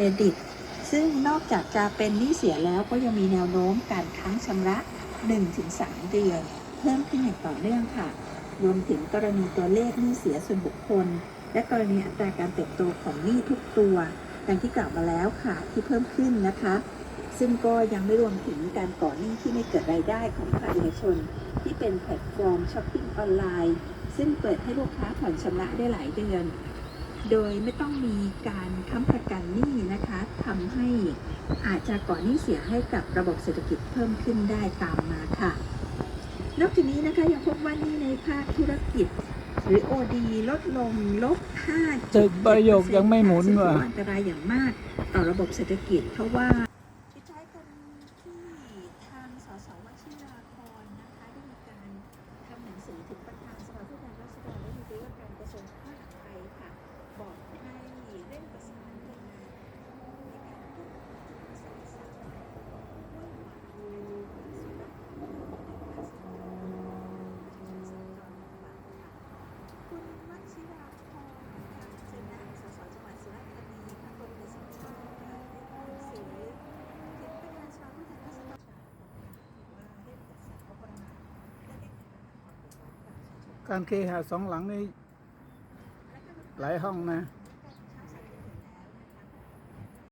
รดิต ซึ่งนอกจากจะเป็นหนี้เสียแล้วก็ยังมีแนวโน้มการค้างชำระ 1-3 เดือน เพิ่มขึ้นอย่างต่อเนื่องค่ะ รวมถึงกรณีตัวเลขหนี้เสียส่วนบุคคล และกรณีอัตราการเติบโตของหนี้ทุกตัวดังที่กล่าวมาแล้วค่ะที่เพิ่มขึ้นนะคะ ซึ่งก็ยังไม่รวมถึงการก่อหนี้ที่ไม่เกิดรายได้ของภาคเอกชน ที่เป็นแพลตฟอร์มช้อปปิ้งออนไลน์ ซึ่งเปิดให้ลูกค้าผ่อนชำระได้หลายเดือน โดยไม่ต้องมีการค้ำประกันหนี้นะคะทำให้อาจจะก่อหนี้เสียให้กับระบบเศรษฐกิจเพิ่มขึ้นได้ตามมาค่ะ นอกจากนี้นะคะยังพบว่าหนี้ในภาคธุรกิจ หรือ OD ลดลงลบ5ตึกประโยคยังไม่หมุนซึ่งว่ะถือว่าอันตรายอย่างมากต่อระบบเศรษฐกิจเพราะว่าปิดท้ายกันที่ทางสสวชิราพรนะคะได้มีการทำหนังสือถึงประธานสภาผู้แทนราษฎรและดีว่าการกระทรวงมหาดไทยค่ะ บอกให้เร่งประสานหน่วยงานในการตรวจสอบสารด้วยหวังดูสุนัขในการสอบคุณวัชิราพรการเจนะสสจังหวัดสุราษฎร์ธานีค่ะคนในสัญชาติค่ะได้ทำหนังสือถึงประธานสภาผู้แทนราษฎรว่าได้ปรึกษางบประมาณและได้แก้ปัญหาความเดือดร้อนให้กับประชาชน การเคหะสองหลังนี่หลายห้องนะ